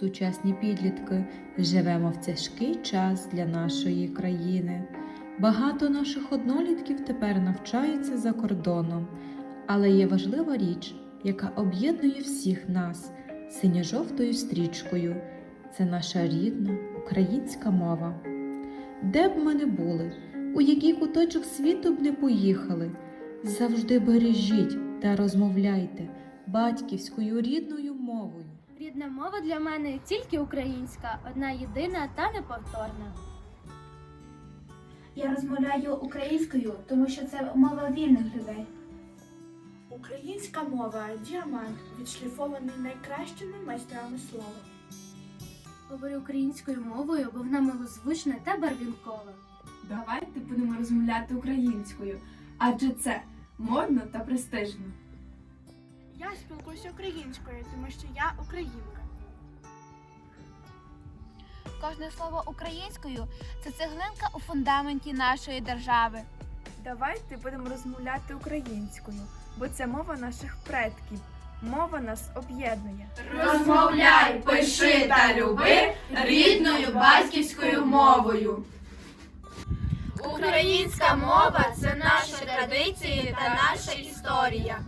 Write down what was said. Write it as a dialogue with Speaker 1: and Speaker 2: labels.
Speaker 1: сучасні підлітки, живемо в тяжкий час для нашої країни. Багато наших однолітків тепер навчаються за кордоном, але є важлива річ, яка об'єднує всіх нас синьо-жовтою стрічкою. Це наша рідна українська мова. Де б ми не були, у який куточок світу б не поїхали, завжди бережіть та розмовляйте батьківською рідною мовою.
Speaker 2: Рідна мова для мене тільки українська, одна єдина та неповторна.
Speaker 3: Я розмовляю українською, тому що це мова вільних людей.
Speaker 4: Українська мова діамант, відшліфований найкращими майстрами слова.
Speaker 2: Говорю українською мовою, бо вона милозвучна та барвінкова.
Speaker 5: Давайте будемо розмовляти українською, адже це модно та престижно.
Speaker 4: Я спілкуюся українською, тому що я українка.
Speaker 6: Кожне слово українською це цеглинка у фундаменті нашої держави.
Speaker 4: Давайте будемо розмовляти українською, бо це мова наших предків. Мова нас об'єднує.
Speaker 7: Розмовляй, пиши та люби рідною батьківською мовою.
Speaker 6: Українська мова це наші традиції та наша історія.